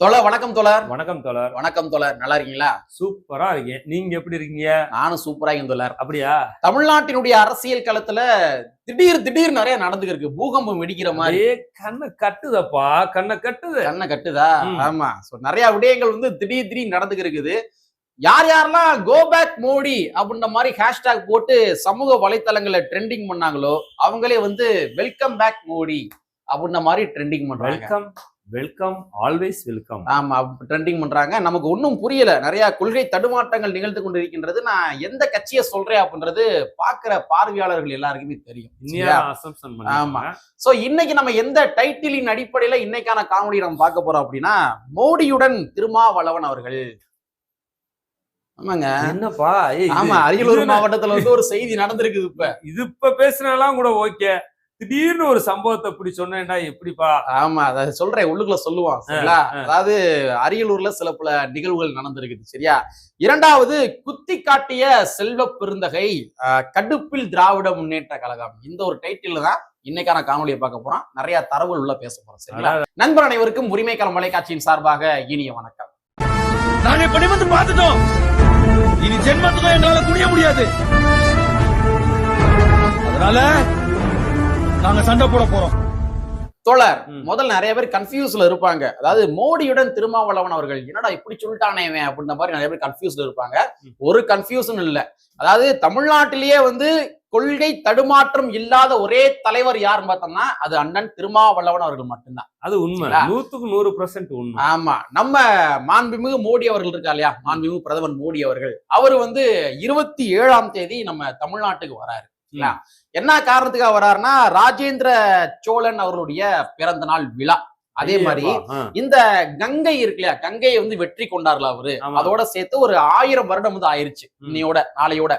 தோழர் வணக்கம் தோழர். வணக்கம் தோழர். வணக்கம் தோழர். நல்லா இருக்கீங்களா? சூப்பரா இருக்கேன் நீங்க எப்படி இருக்கீங்க? நானும் சூப்பரா இருக்கேன் தோழர். அப்படியா? தமிழ்நாட்டினுடைய அரசியல் களத்துல திடீர் திடீர் நிறைய நடந்துக்கு இருக்கு பூகம்பம் வெடிக்கிற மாதிரி. கண்ணை கட்டுதப்பா. கண்ணை கட்டுது. கண்ணை கட்டுதா. ஆமா. சோ நிறைய விடயங்கள் வந்து திடீர் திடீர் நடந்துக்கு இருக்குது யார் யாரெல்லாம் கோ பேக் மோடி அப்படின்ற மாதிரி ஹேஷ்டேக் போட்டு சமூக வலைத்தளங்கள்ல ட்ரெண்டிங் பண்ணாங்களோ அவங்களே வந்து வெல்கம் பேக் மோடி அப்படின்ற மாதிரி ட்ரெண்டிங் பண்றாங்க. வெல்கம் வெல்கம் ஆல்வேஸ் வெல்கம் ஆமா ட்ரெண்டிங் பண்றாங்க. நமக்கு ஒன்றும் புரியல. நிறைய கொள்கை தடுமாற்றங்கள் நிகழ்ந்து கொண்டிருக்கின்றது. நான் எந்த கட்சியை சொல்றேன் அப்படின்றது பாக்குற பார்வையாளர்கள் எல்லாருக்குமே தெரியும். ஆமா. சோ இன்னைக்கு நம்ம எந்த டைட்டிலின் அடிப்படையில இன்னைக்கான காணொலி நம்ம பார்க்க போறோம் அப்படின்னா மோடியுடன் திருமாவளவன் அவர்கள். ஆமாங்க. என்னப்பா? ஆமா அரியலூர் மாவட்டத்துல வந்து ஒரு செய்தி நடந்திருக்குது இப்ப. இது இப்ப பேசுனதெல்லாம் கூட ஓகே. திடீர்னு ஒரு சம்பவத்தை இப்படி சொன்னேன்டா எப்படிப்பா? ஆமா அதை சொல்றேன் உள்ளுக்குள்ள சொல்லுவான் சரிங்களா. அதாவது அரியலூர்ல சில பல நிகழ்வுகள் நடந்திருக்குது சரியா? இரண்டாவது குத்தி காட்டிய செல்வ பெருந்தகை ஆஹ், கடுப்பில் திராவிட முன்னேற்ற கழகம். இந்த ஒரு டைட்டில் தான் இன்னைக்கான காணொலியை பார்க்க போறோம். நிறைய தரவுகள் உள்ள பேச போறோம் சரிங்களா? நண்பர் அனைவருக்கும் உரிமைக்களம் வலைக்காட்சியின் சார்பாக இனிய வணக்கம். நாங்க படிமத்து பார்த்துட்டோம். இனி ஜென்மத்துக்கும் எங்களால குனிய முடியாது. அதனால நாங்க சண்டை போட போறோம். தோழர். முதல்ல நிறைய பேர் கன்ஃபியூஸ்ல இருப்பாங்க. அதாவது மோடியுடன் திருமாவளவன் அவர்கள் என்னடா இப்படி சொல்லிட்டானே அப்படின்ற மாதிரி நிறைய பேர் கன்ஃபியூஸ்ல இருப்பாங்க. ஒரு கன்ஃபியூஷன் இல்ல. அதாவது தமிழ்நாட்டிலேயே வந்து கொள்கை தடுமாற்றம் இல்லாத ஒரே தலைவர் யாருன்னு பார்த்தோம்னா அது அண்ணன் திருமாவளவன் அவர்கள் மட்டும்தான். அது உண்மை? நூத்துக்கு நூறு பர்சன்ட் உண்மை. ஆமா. நம்ம மாண்புமிகு மோடி அவர்கள் இருக்கா இல்லையா? மாண்புமிகு பிரதமர் மோடி அவர்கள். அவர் வந்து இருபத்தி ஏழாம் தேதி நம்ம தமிழ்நாட்டுக்கு வராரு? என்ன காரணத்துக்காக வராருன்னா ராஜேந்திர சோழன் அவர்களுடைய பிறந்த நாள் விழா. அதே மாதிரி இந்த கங்கை இருக்கு இல்லையா? கங்கையை வந்து வெற்றி கொண்டார்ல அவரு. அதோட சேர்த்து ஒரு ஆயிரம் வருடம் வந்து ஆயிருச்சு. இன்னையோட நாளையோட.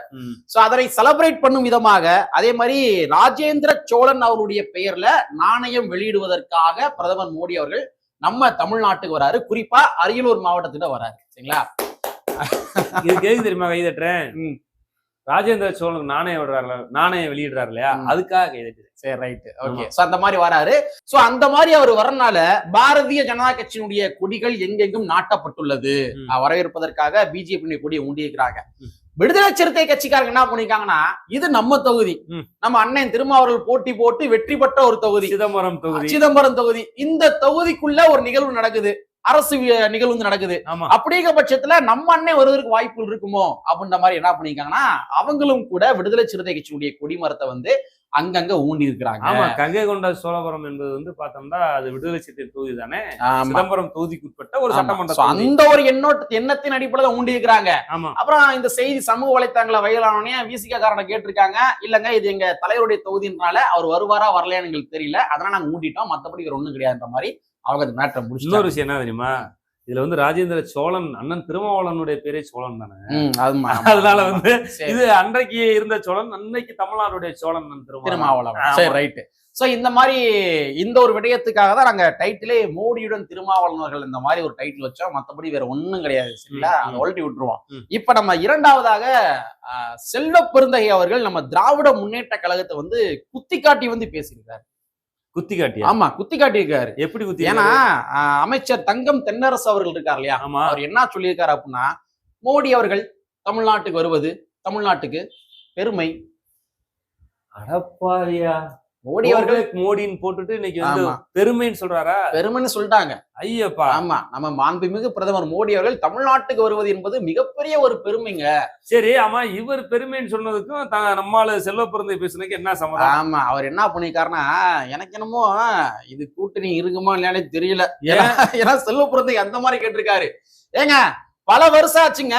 சோ அதனை செலிப்ரேட் பண்ணும் விதமாக அதே மாதிரி ராஜேந்திர சோழன் அவருடைய பெயர்ல நாணயம் வெளியிடுவதற்காக பிரதமர் மோடி அவர்கள் நம்ம தமிழ்நாட்டுக்கு வராரு. குறிப்பா அரியலூர் மாவட்டத்துல வராரு. சரிங்களா? இது கேக்கு தெரியுமா கை தட்டுறேன் ம். ராஜேந்திர சோழனுக்கு நாணயம் விடுறாருல நாணயம் வெளியிடுறாரு இல்லையா. அதுக்காக சரி ரைட் ஓகே. சோ அந்த மாதிரி வராரு. சோ அந்த மாதிரி அவர் வரனால பாரதிய ஜனதா கட்சியினுடைய கொடிகள் எங்கெங்கும் நாட்டப்பட்டுள்ளது. வரவேற்பதற்காக பிஜேபி கொடியை ஊண்டியிருக்கிறாங்க. விடுதலை சிறுத்தை கட்சிக்காரங்க என்ன பண்ணிருக்காங்கன்னா இது நம்ம தொகுதி. நம்ம அண்ணன் திருமாவர்கள் போட்டி போட்டு வெற்றி பெற்ற ஒரு தொகுதி. சிதம்பரம் தொகுதி. சிதம்பரம் தொகுதி. இந்த தொகுதிக்குள்ள ஒரு நிகழ்வு நடக்குது. அரசு நிகழ்வு நடக்குது. ஆமா. அப்படிங்கிற பட்சத்துல நம்ம அண்ணன் வருவதற்கு வாய்ப்புகள் இருக்குமோ? அப்படின்ற மாதிரி என்ன பண்ணிருக்காங்கன்னா அவங்களும் கூட விடுதலை சிறுத்தை கட்சியினுடைய கொடிமரத்தை வந்து அங்கங்க ஊண்டி இருக்கிறாங்க. ஆமா கங்கை கொண்ட சோழபுரம் என்பது வந்து பார்த்தோம்னா அது விடுதலை சிறுத்தை தொகுதி தானே. சிதம்பரம் தொகுதிக்கு உட்பட்ட ஒரு. சட்டமன்ற அந்த ஒரு எண்ணோட்ட எண்ணத்தின் அடிப்படையில ஊண்டி இருக்கிறாங்க. அப்புறம் இந்த செய்தி சமூக வலைத்தளங்களை வயலானோடனே விசிக காரனை கேட்டிருக்காங்க. இல்லங்க இது எங்க தலைவருடைய தொகுதின்றனால அவர் வருவாரா வரலையான்னு எங்களுக்கு தெரியல. அதனால நாங்க ஊண்டிட்டோம். மத்தபடி ஒண்ணும் கிடையாதுன்ற மாதிரி அவங்க அந்த மேட்டரை இன்னொரு முடிச்சு விஷயம் என்ன தெரியுமா? இதுல வந்து ராஜேந்திர சோழன் அண்ணன் திருமாவளவனுடைய பேரே சோழன் தானே? அதனால வந்து இது அன்றைக்கு இருந்த சோழன் அன்னைக்கு தமிழ்நாடுடைய சோழன் திருமாவளவன். சரி ரைட்டு சோ இந்த மாதிரி இந்த ஒரு விடயத்துக்காக தான் நாங்க டைட்டிலே மோடியுடன் திருமாவளவன் அவர்கள் இந்த மாதிரி ஒரு டைட்டில் வச்சோம். மத்தபடி வேற ஒண்ணும் கிடையாது சரிங்களா? அதை. ஒழட்டி விட்டுருவோம். இப்ப நம்ம இரண்டாவதாக செல்வ பெருந்தகை அவர்கள் நம்ம திராவிட முன்னேற்ற கழகத்தை வந்து குத்தி காட்டி வந்து பேசியிருக்காரு. குத்தி காட்டியா? ஆமா குத்தி காட்டியிருக்காரு. எப்படி குத்தி ஏன்னா அமைச்சர் தங்கம் தென்னரசு அவர்கள் இருக்கார் இல்லையா? ஆமா. அவர் என்ன சொல்லியிருக்காரு அப்படின்னா மோடி அவர்கள் தமிழ்நாட்டுக்கு வருவது தமிழ்நாட்டுக்கு பெருமை. அடப்பாவியா. மோடி அவர்கள் அவர்கள் மோடின்னு போட்டுட்டு இன்னைக்கு வந்து. பெருமைன்னு சொல்றாரா? பெருமைன்னு சொல்லிட்டாங்க. ஐயப்பா. ஆமா. நம்ம மாண்புமிகு பிரதமர் மோடி அவர்கள் தமிழ்நாட்டுக்கு வருவது என்பது மிகப்பெரிய ஒரு பெருமைங்க. சரி ஆமா இவர் பெருமைன்னு சொன்னதுக்கும் நம்மால செல்வ பிறந்தை பேசுனதுக்கு என்ன சம்மதம்? ஆமா அவர் என்ன பண்ணிருக்காருன்னா எனக்கு என்னமோ இது கூட்டணி இருக்குமா இல்லையானே தெரியல. ஏன்? ஏன்னா- ஏன்னா செல்வபுரத்தை அந்த மாதிரி கேட்டிருக்காரு. ஏங்க பல வருஷம் ஆச்சுங்க.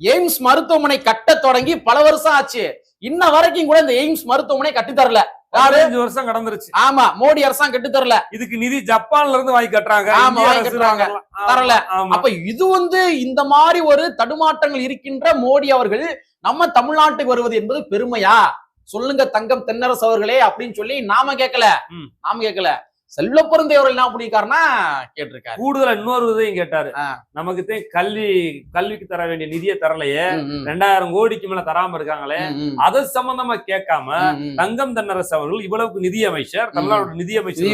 எய்ம்ஸ் மருத்துவமனை கட்ட தொடங்கி பல வருஷம் ஆச்சு. இன்ன வரைக்கும் கூட இந்த எய்ம்ஸ் மருத்துவமனை கட்டி தரல. யாரு பதினஞ்சு வருஷம் கடந்துருச்சு. ஆமா மோடி அரசாங்கம் கட்டி தரல. இதுக்கு நிதி ஜப்பான்ல இருந்து வாங்கி கட்டுறாங்க ஆமா, வாங்கி கட்டுறாங்க. தரல. அப்ப இது வந்து இந்த மாதிரி ஒரு தடுமாற்றங்கள் இருக்கின்ற மோடி அவர்கள் நம்ம தமிழ்நாட்டுக்கு வருவது என்பது பெருமையா? சொல்லுங்க தங்கம் தென்னரசு அவர்களே அப்படின்னு சொல்லி நாம கேட்கல. நாம கேட்கல. செல்வ பிறந்தையவர் என்ன பண்ணிருக்காருன்னா கேட்டிருக்காரு. கூடுதலா இன்னொரு இதையும் கேட்டாரு. நமக்கு தான் கல்வி கல்விக்கு தர வேண்டிய நிதியை தரலையே. ரெண்டாயிரம் கோடிக்கு மேல தராம இருக்காங்களே. அது சம்பந்தமா கேட்காம. தங்கம் தென்னரசு அவர்கள் இவ்வளவுக்கு நிதி அமைச்சர் தமிழ்நாடு நிதி அமைச்சர்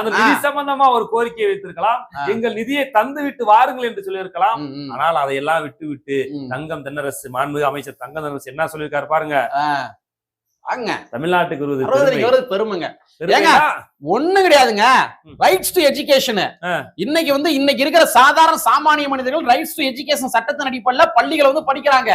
அந்த நிதி சம்பந்தமா ஒரு கோரிக்கையை வைத்திருக்கலாம். எங்கள் நிதியை தந்து விட்டு வாருங்கள் என்று சொல்லியிருக்கலாம். ஆனால் அதையெல்லாம் விட்டு விட்டு. தங்கம் தென்னரசு மாண்புமிகு அமைச்சர் தங்கம் தென்னரசு என்ன சொல்லியிருக்காரு பாருங்க. தமிழ்நாட்டுக்கு. வருது பெருமைங்க பெருமையா? ஒண்ணு கிடையாதுங்க. Rights to education. இன்னைக்கு வந்து இன்னைக்கு இருக்கிற சாதாரண சாமானிய மனிதர்கள் ரைட்ஸ் டு எஜுகேஷன் சட்டத்தின் அடிப்படையில் பள்ளிகளை வந்து படிக்கிறாங்க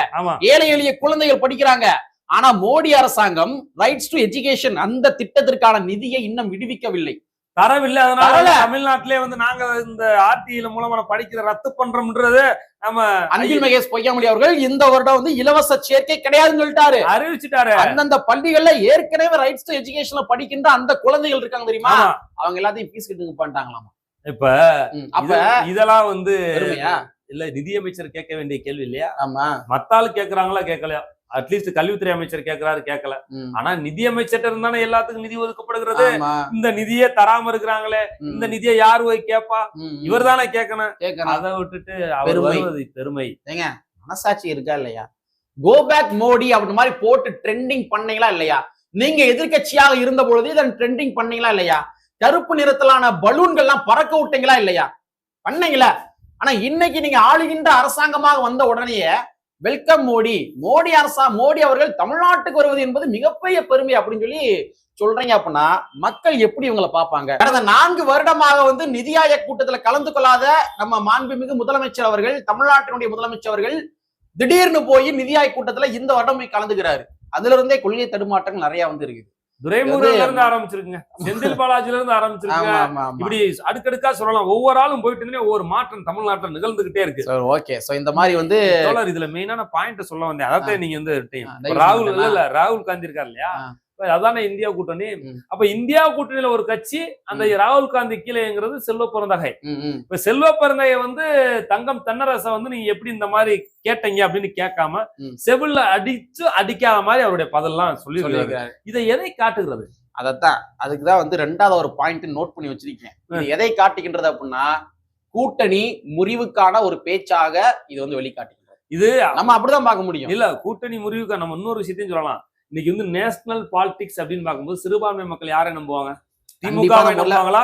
ஏழை எளிய குழந்தைகள் படிக்கிறாங்க ஆனா மோடி அரசாங்கம் ரைட்ஸ் டு எஜுகேஷன் அந்த திட்டத்திற்கான நிதியை இன்னும் விடுவிக்கவில்லை தரவில்லை அதனால. தமிழ்நாட்டிலே வந்து நாங்க இந்த ஆர்டியில மூலமா படிக்கிற ரத்து பண்றோம்ன்றது நம்ம அன்பில் மகேஷ் பொய்யாமொழி அவர்கள் இந்த வருடம் வந்து இலவச சேர்க்கை கிடையாதுன்னு சொல்லிட்டாரு. அறிவிச்சுட்டாரு. அந்தந்த பள்ளிகள்ல ஏற்கனவே ரைட்ஸ் டு எஜுகேஷன்ல படிக்கின்ற அந்த குழந்தைகள் இருக்காங்க தெரியுமா. அவங்க எல்லாத்தையும் ஃபீஸ் கட்டுக்கு பண்ணிட்டாங்களாமா? இப்ப அப்ப இது- இதெல்லாம் வந்து இல்ல நிதியமைச்சர் கேட்க வேண்டிய கேள்வி இல்லையா? ஆமா. மத்தாள் கேக்குறாங்களா கேட்கலையா? அட்லீஸ்ட் கல்வித்துறை அமைச்சர் கேட்கிறாரு கேட்கல ஆனா நிதி அமைச்சர்ட்ட இருந்தானே எல்லாத்துக்கும் நிதி ஒதுக்கப்படுகிறது. இந்த நிதியை தராம இருக்கிறாங்களே இந்த நிதியை யாரு போய் கேப்பா? ம், இவர் தானே கேட்கணும் அதை விட்டுட்டு அவர். வருவது பெருமை. ஏங்க மனசாட்சி இருக்கா இல்லையா? கோ பேக் மோடி அப்படி மாதிரி போட்டு ட்ரெண்டிங் பண்ணீங்களா இல்லையா? நீங்க எதிர்க்கட்சியாக இருந்த பொழுது இதன் ட்ரெண்டிங் பண்ணீங்களா இல்லையா? கருப்பு நிறத்திலான பலூன்கள்லாம் பறக்க விட்டீங்களா இல்லையா? பண்ணீங்களா? ஆனா இன்னைக்கு நீங்க ஆளுகின்ற அரசாங்கமாக வந்த உடனேயே வெல்கம் மோடி. மோடி அரசா மோடி அவர்கள் தமிழ்நாட்டுக்கு வருவது என்பது மிகப்பெரிய பெருமை அப்படின்னு சொல்லி சொல்றீங்க அப்படின்னா மக்கள் எப்படி இவங்களை பார்ப்பாங்க? கடந்த நான்கு வருடமாக வந்து நிதி ஆயோக் கூட்டத்துல கலந்து கொள்ளாத நம்ம மாண்புமிகு முதலமைச்சர் அவர்கள் தமிழ்நாட்டினுடைய முதலமைச்சர் அவர்கள் திடீர்னு போய் நிதி ஆயோக் கூட்டத்துல இந்த வருடம் போய் கலந்துக்கிறாரு. அதுல இருந்தே கொள்கை தடுமாற்றங்கள் நிறைய வந்து இருக்குது. துரைமுருகன்ல இருந்து ஆரம்பிச்சிருக்குங்க. செந்தில் பாலாஜில இருந்து ஆரம்பிச்சிருக்குங்க. இப்படி அடுக்கடுக்கா சொல்லலாம். ஒவ்வொரு ஆளும் போயிட்டு ஒவ்வொரு மாற்றம் தமிழ்நாட்டுல நிகழ்ந்துகிட்டே இருக்கு. சரி ஓகே சோ இந்த மாதிரி வந்து இதுல மெயினான பாயிண்ட் சொல்ல வந்தேன். அதான் நீங்க வந்து ராகுல் இல்ல இல்ல ராகுல் காந்தி இருக்கார் இல்லையா? அதானே இந்தியா கூட்டணி. அப்ப இந்தியா கூட்டணியில ஒரு கட்சி அந்த ராகுல் காந்தி கீழேங்கிறது செல்வ பிறந்தகை இப்ப செல்வ பிறந்தகை வந்து தங்கம் தென்னரச வந்து நீங்க எப்படி இந்த மாதிரி கேட்டீங்க அப்படின்னு கேட்காம. செவில்ல அடிச்சு அடிக்காத மாதிரி அவருடைய பதிலாம் சொல்லி இதை எதை காட்டுகிறது? அதத்தான். அதுக்குதான் வந்து ரெண்டாவது ஒரு பாயிண்ட் நோட் பண்ணி வச்சிருக்கேன். எதை காட்டுகின்றது அப்படின்னா கூட்டணி முறிவுக்கான ஒரு பேச்சாக இது வந்து வெளிக்காட்டுகின்றது இது நம்ம அப்படிதான் பார்க்க முடியும். இல்ல கூட்டணி முறிவுக்கு நம்ம இன்னொரு விஷயத்தையும் சொல்லலாம். இன்னைக்கு வந்து நேஷனல் பாலிடிக்ஸ் அப்படின்னு பார்க்கும்போது சிறுபான்மை மக்கள் யாரை நம்புவாங்க? திமுக நம்புவாங்களா?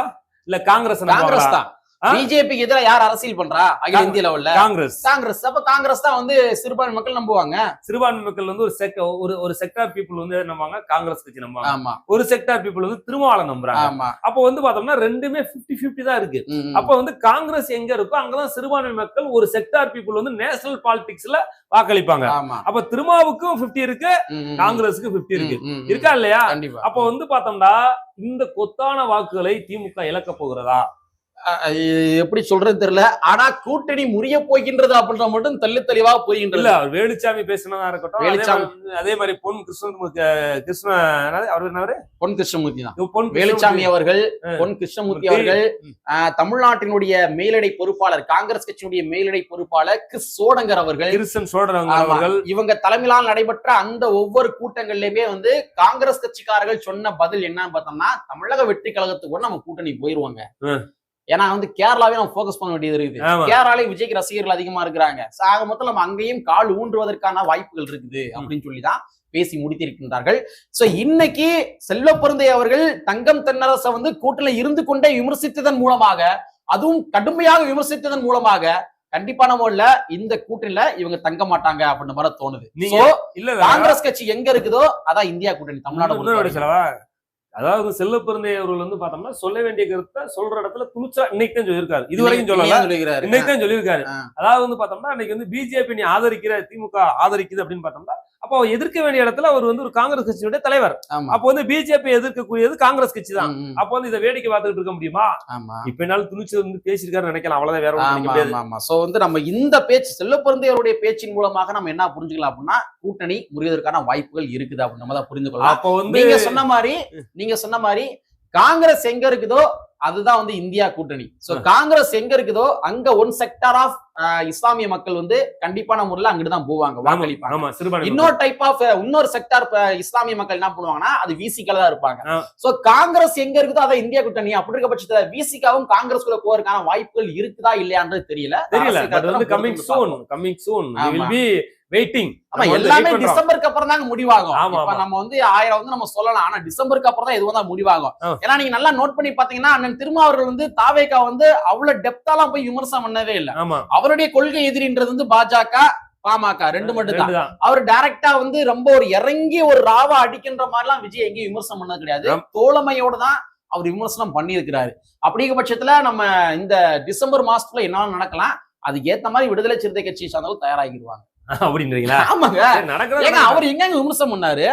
இல்ல காங்கிரஸ் காங்கிரஸ் தான்? பிஜேபிக்கு எதிராக யார் அரசியல் பண்றா? அகில இந்திய லெவல்ல? காங்கிரஸ். காங்கிரஸ். அப்ப காங்கிரஸ் தான் வந்து சிறுபான்மை மக்கள் நம்புவாங்க. சிறுபான்மை மக்கள் வந்து ஒரு செக் ஒரு ஒரு செக்டார் பீப்புள் வந்து நம்புவாங்க? காங்கிரஸ் கட்சி நம்புவாங்க. ஆமா. ஒரு செக்டார் பீப்புள் வந்து திருமாவளம் நம்புறாங்க. ஆமா. அப்ப வந்து பார்த்தோம்னா ரெண்டுமே 50 50 தான் இருக்கு. அப்ப வந்து காங்கிரஸ் எங்க இருக்கோ அங்கதான் சிறுபான்மை மக்கள் ஒரு செக்டார் பீப்புள் வந்து நேஷனல் பாலிடிக்ஸ்ல வாக்களிப்பாங்க. அப்ப திருமாவுக்கும் 50 இருக்கு காங்கிரஸுக்கு 50 இருக்கு. இருக்கா இல்லையா? அப்ப வந்து பார்த்தோம்னா இந்த கொத்தான வாக்குகளை திமுக இழக்க போகிறதா? எப்படி சொல்றது தெரியல ஆனா கூட்டணி முறிய போகின்றது அப்படின்ற மட்டும் தெள்ளி இல்ல போகின்றது வேலுச்சாமி பேசினதா இருக்கட்டும் வேலுச்சாமி. அதே மாதிரி பொன் கிருஷ்ண கிருஷ்ண? அவர் பொன் கிருஷ்ணமூர்த்தி தான் பொன் வேலுச்சாமி அவர்கள். பொன் கிருஷ்ணமூர்த்தி மூர்த்தி. அவர்கள் தமிழ்நாட்டினுடைய மேலிடை பொறுப்பாளர் காங்கிரஸ் கட்சியினுடைய மேலிடை பொறுப்பாளர் கிறிஸ் சோடங்கர் அவர்கள் கிருஷ்ணன் ஆமா. அவர்கள் இவங்க தலைமையிலால் நடைபெற்ற அந்த ஒவ்வொரு கூட்டங்கள்லயுமே வந்து காங்கிரஸ் கட்சிக்காரர்கள் சொன்ன பதில் என்னன்னு பார்த்தோம்னா தமிழக வெற்றி கழகத்துக்கு கூட நம்ம கூட்டணி போயிருவாங்க. ஏன்னா வந்து கேரளாவே நம்ம ஃபோக்கஸ் பண்ண வேண்டியது இருக்குது. கேரளாலே விஜய்க்கு ரசிகர்கள் அதிகமா இருக்கிறாங்க. ஆக மொத்தம் நம்ம அங்கேயும் கால் ஊன்றுவதற்கான வாய்ப்புகள் இருக்குது அப்படின்னு சொல்லி தான் பேசி முடித்திருக்கின்றார்கள். சோ இன்னைக்கு செல்வ பொருந்தை அவர்கள் தங்கம் தென்னரசை வந்து கூட்டில இருந்து கொண்டே விமர்சித்ததன் மூலமாக அதுவும் கடுமையாக விமர்சித்ததன் மூலமாக கண்டிப்பான முறையில இந்த கூட்டணியில இவங்க தங்க மாட்டாங்க அப்படின்ற மாதிரி தோணுது. காங்கிரஸ் கட்சி எங்க இருக்குதோ அதான் இந்தியா கூட்டணி தமிழ்நாடு அதாவது செல்ல பிறந்தை அவர்கள் வந்து பார்த்தோம்னா சொல்ல வேண்டிய கருத்தை சொல்ற இடத்துல துணிச்சா இன்னைக்கு தான் சொல்லியிருக்காரு. இது வரைக்கும் சொல்லல. இன்னைக்கு தான் சொல்லியிருக்காரு. அதாவது வந்து பார்த்தோம்னா இன்னைக்கு வந்து பிஜேபி நீ ஆதரிக்கிற திமுக ஆதரிக்குது அப்படின்னு பார்த்தோம்னா அப்போ எதிர்க்க வேண்டிய இடத்துல அவர் வந்து ஒரு காங்கிரஸ் கட்சியுடைய தலைவர். அப்போ வந்து பிஜேபி எதிர்க்கக்கூடியது காங்கிரஸ் கட்சி தான். அப்போ வந்து இதை வேடிக்கை பார்த்துட்டு இருக்க முடியுமா? இப்ப என்னாலும் துணிச்சு வந்து பேசியிருக்காரு நினைக்கலாம் அவ்வளவுதான் வேற ஒண்ணும் ஆமா சோ வந்து நம்ம இந்த பேச்சு செல்வ பொருந்தையருடைய பேச்சின் மூலமாக நம்ம என்ன புரிஞ்சுக்கலாம் அப்படின்னா கூட்டணி முறிவதற்கான வாய்ப்புகள் இருக்குது அப்படின்னு நம்ம தான் புரிந்து கொள்ளலாம் அப்போ வந்து நீங்க சொன்ன மாதிரி நீங்க சொன்ன மாதிரி காங்கிரஸ் எங்க இருக்குதோ அதுதான் வந்து இந்தியா கூட்டணி. சோ. காங்கிரஸ் எங்க இருக்குதோ அங்க ஒன் செக்டார் ஆஃப் இஸ்லாமிய மக்கள் வந்து கண்டிப்பான முறையில் அங்கிட்டு தான் போவாங்க வாக்களிப்பாங்க. இன்னொரு டைப் ஆஃப் இன்னொரு செக்டார் இஸ்லாமிய மக்கள் என்ன பண்ணுவாங்கன்னா அது விசிக்கல தான் இருப்பாங்க. சோ காங்கிரஸ் எங்க இருக்குதோ அதை இந்தியா கூட்டணி. அப்படி இருக்க பட்சத்துல விசிகாவும் காங்கிரஸ் குள்ள போறதுக்கான வாய்ப்புகள் இருக்குதா இல்லையான்றது தெரியல. தெரியல பொறுத்து சூன். கம்மிங் சூன் வெயிட்டிங் ஆமா. எல்லாமே டிசம்பருக்கு அப்புறம் தாங்க முடிவாகும். இப்ப. நம்ம வந்து ஆயிரம் வந்து நம்ம சொல்லலாம் ஆனா டிசம்பருக்கு அப்புறம் தான் எதுவும் தான் முடிவாகும். ஏன்னா நீங்க நல்லா நோட் பண்ணி பாத்தீங்கன்னா அண்ணன் திருமாவர்கள் வந்து தாவேக்கா வந்து அவ்வளவு டெப்தாலாம் போய் விமர்சனம் பண்ணவே இல்ல. அவருடைய கொள்கை எதிரின்றது வந்து பாஜக பாமக ரெண்டு மட்டும் தான். அவர் டைரக்டா வந்து ரொம்ப ஒரு இறங்கி ஒரு ராவா அடிக்கின்ற மாதிரிலாம் விஜய் எங்கேயும் விமர்சனம் பண்ணது கிடையாது. தோழமையோட தான் அவர் விமர்சனம் பண்ணியிருக்கிறாரு. அப்படிங்கிற பட்சத்துல நம்ம இந்த டிசம்பர் மாசத்துல என்ன நடக்கலாம். அதுக்கு ஏத்த மாதிரி விடுதலை சிறுத்தை கட்சி சார்ந்தவங்க தயாராகிடுவாங்க. அப்படின்றீங்களா? ஆமாங்க. நடக்கிறது அவர் எங்க விமர்சனம் பண்ணாரு?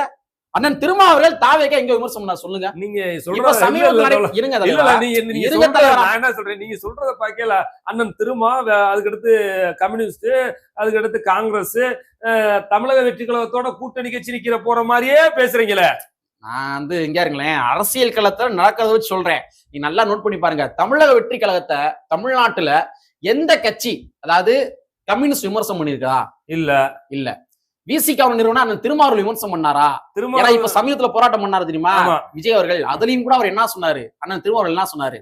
அண்ணன் திருமாவர்கள் தாவேக்கா எங்க விமர்சனம் பண்ணாரு சொல்லுங்க. நீங்க சொல்றது சமீபத்துல இருங்க நீங்க. நான் என்ன சொல்றேன்? நீங்க சொல்றத பாக்கல அண்ணன் திருமா அதுக்கடுத்து கம்யூனிஸ்ட் அதுக்கடுத்து காங்கிரஸ் தமிழக வெற்றி கழகத்தோட கூட்டணி கட்சி நிக்கிற போற மாதிரியே பேசுறீங்களே. நான் வந்து இங்க இருங்களேன். அரசியல் களத்துல நடக்கிறத வச்சு சொல்றேன். நீ நல்லா நோட் பண்ணி பாருங்க. தமிழக வெற்றி கழகத்தை தமிழ்நாட்டுல எந்த கட்சி அதாவது கம்யூனிஸ்ட் விமர்சனம் பண்ணிருக்கா இல்ல. இல்ல. விசிக நிறுவனம் அண்ணன் திருமாவர்கள் விமர்சனம் பண்ணாரா? ஏன்னா இப்ப சமீபத்துல போராட்டம் பண்ணாரு தெரியுமா. விஜய் அவர்கள். அதுலயும் கூட அவர் என்ன சொன்னாரு? அண்ணன் திருமாவர்கள் என்ன சொன்னாரு?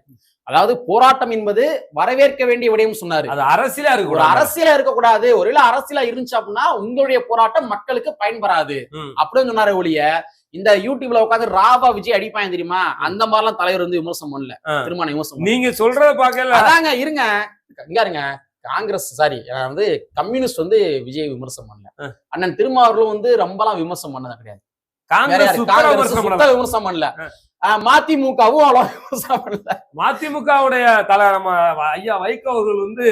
அதாவது போராட்டம் என்பது வரவேற்க வேண்டிய விடயம் சொன்னாரு. அது அரசியலா இருக்கு ஒரு அரசியலா இருக்கக்கூடாது ஒருவேளை அரசியலா இருந்துச்சு அப்படின்னா உங்களுடைய போராட்டம் மக்களுக்கு பயன்பெறாது. அப்படின்னு சொன்னாரு ஒழிய இந்த யூடியூப்ல உட்காந்து ராவா விஜய் அடிப்பாங்க தெரியுமா? அந்த மாதிரிலாம் தலைவர் வந்து விமர்சனம் பண்ணல. திருமண விமர்சனம். நீங்க சொல்றத பாக்கல அதாங்க இருங்க. இங்க இருங்க. காங்கிரஸ் சாரி வந்து கம்யூனிஸ்ட் வந்து விஜய் விமர்சனம் பண்ணல. அண்ணன் திருமாவர்களும் வந்து ரொம்பலாம் விமர்சனம் பண்ணது கிடையாது. காங்கிரஸ் விமர்சனம் பண்ணல. மதிமுகவும் அவ்வளவு விமர்சனம் பண்ணல. மதிமுகவுடைய தலை நம்ம ஐயா வைகோ அவர்கள் வந்து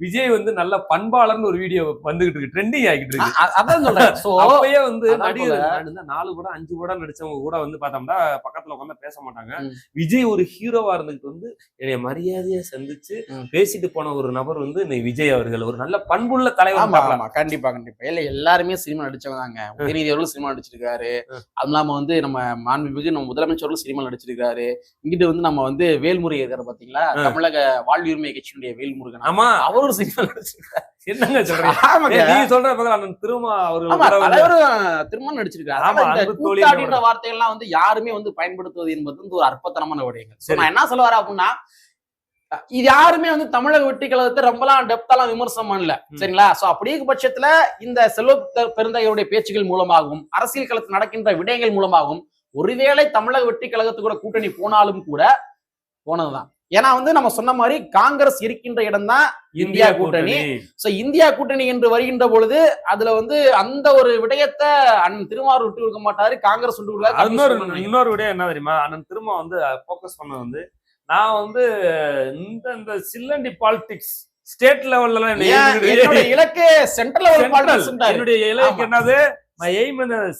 விஜய் வந்து நல்ல பண்பாளர்னு ஒரு வீடியோ வந்துகிட்டு இருக்கு ட்ரெண்டிங் ஆகிட்டு இருக்கு. அதான் சொல்றேன். சோ அப்பயே வந்து நடிகர் நாலு படம் அஞ்சு படம் நடிச்சவங்க கூட வந்து பார்த்தோம்னா பக்கத்துல உட்காந்து பேச மாட்டாங்க. விஜய் ஒரு ஹீரோவா இருந்துகிட்டு வந்து என்னைய மரியாதையா சந்திச்சு. பேசிட்டு போன ஒரு நபர் வந்து இந்த விஜய் அவர்கள். ஒரு நல்ல பண்புள்ள தலைவர் கண்டிப்பா கண்டிப்பா. இல்ல எல்லாருமே சினிமா நடிச்சவங்க தாங்க உதயநிதி சினிமா நடிச்சிருக்காரு. அது இல்லாம வந்து நம்ம மாண்புமிகு நம்ம முதலமைச்சர்களும் சினிமா நடிச்சிருக்காரு. இங்கிட்டு வந்து நம்ம வந்து வேல்முருகன் இருக்காரு பாத்தீங்களா. தமிழக வாழ்வுரிமை கட்சியினுடைய வேல்முருகன். ஆமா. அவரும் நடிச்சிருக்காரு என்னங்க சொல்றீங்க? நீங்க சொல்ற அண்ணன் திருமா வந்து- தலைவரும் திருமணம் நடிச்சிருக்காரு. கூத்தாடின்ற வார்த்தைகள்லாம் வந்து யாருமே வந்து பயன்படுத்துவது என்பது வந்து ஒரு அற்பத்தனமான விடயங்கள். நான் என்ன சொல்ல வரேன் அப்படின்னா இது யாருமே வந்து தமிழக வெற்றி கழகத்தை ரொம்பலாம் டெப்தாலாம் விமர்சனம் பண்ணல. சரிங்களா? சோ அப்படி இருக்க பட்சத்துல இந்த செல்வ பெருந்தகையுடைய பேச்சுகள் மூலமாகவும் அரசியல் களத்தில் நடக்கின்ற விடயங்கள் மூலமாகவும் ஒருவேளை தமிழக வெற்றி கழகத்து கூட கூட்டணி போனாலும் கூட போனதுதான். ஏன்னா வந்து நம்ம சொன்ன மாதிரி காங்கிரஸ் இருக்கின்ற இடம் தான் இந்தியா கூட்டணி. சோ இந்தியா கூட்டணி என்று வருகின்ற பொழுது அதுல வந்து அந்த ஒரு விடயத்தை அண்ணன் திருமாவூர் விட்டு கொடுக்க மாட்டாரு காங்கிரஸ் விட்டு கொடுக்காது. அது இன்னொரு கம்யூனிஸ்ட் விட்டு இன்னொரு விட என்ன தெரியுமா? அண்ணன் திருமா வந்து ஃபோக்கஸ் பண்ண வந்து நான் வந்து இந்த இந்த சில்லண்டி பாலிடிக்ஸ் ஸ்டேட் லெவல்ல இலக்கு சென்ட்ரல் லெவல். பாலிடிக்ஸ் என்னுடைய இலக்கு. என்னது?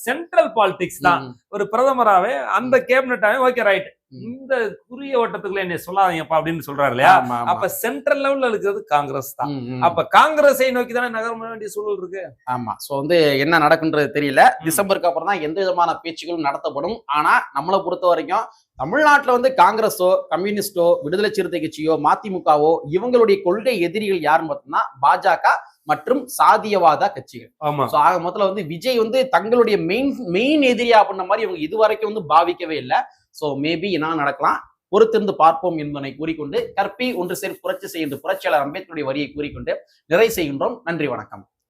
சென்ட்ரல் பாலிடிக்ஸ் தான். ஒரு பிரதமராவே அந்த கேபினட்டாவே ஓகே ரைட். இந்த குறுகிய வட்டத்துக்குள்ள என்னை சொல்லாதீங்கப்பா அப்படின்னு சொல்றாரு இல்லையா? அப்ப சென்ட்ரல் லெவல்ல இருக்கிறது காங்கிரஸ் தான். அப்ப காங்கிரஸை நோக்கி தானே நகர வேண்டிய சூழல் இருக்கு? ஆமா. சோ வந்து என்ன நடக்குன்றது தெரியல. டிசம்பருக்கு அப்புறம் தான் எந்த விதமான பேச்சுகளும் நடத்தப்படும். ஆனா நம்மளை பொறுத்த வரைக்கும் தமிழ்நாட்டுல வந்து காங்கிரஸோ கம்யூனிஸ்டோ விடுதலை சிறுத்தை கட்சியோ மதிமுகவோ இவங்களுடைய கொள்கை எதிரிகள் யாருன்னு பார்த்தோம்னா பாஜக மற்றும் சாதியவாத கட்சிகள். ஆக மொத்தத்துல வந்து விஜய் வந்து தங்களுடைய மெயின் மெயின் எதிரியா அப்படின்ற மாதிரி இவங்க இதுவரைக்கும் வந்து பாவிக்கவே இல்லை. சோ மேபி என்ன நடக்கலாம். பொறுத்திருந்து பார்ப்போம் என்பதனை கூறிக்கொண்டு கற்பி ஒன்று சேர் புரட்சி செய்கின்ற புரட்சியாளர் அம்பேத்கருடைய வரியை கூறிக்கொண்டு நிறை செய்கின்றோம். நன்றி வணக்கம்.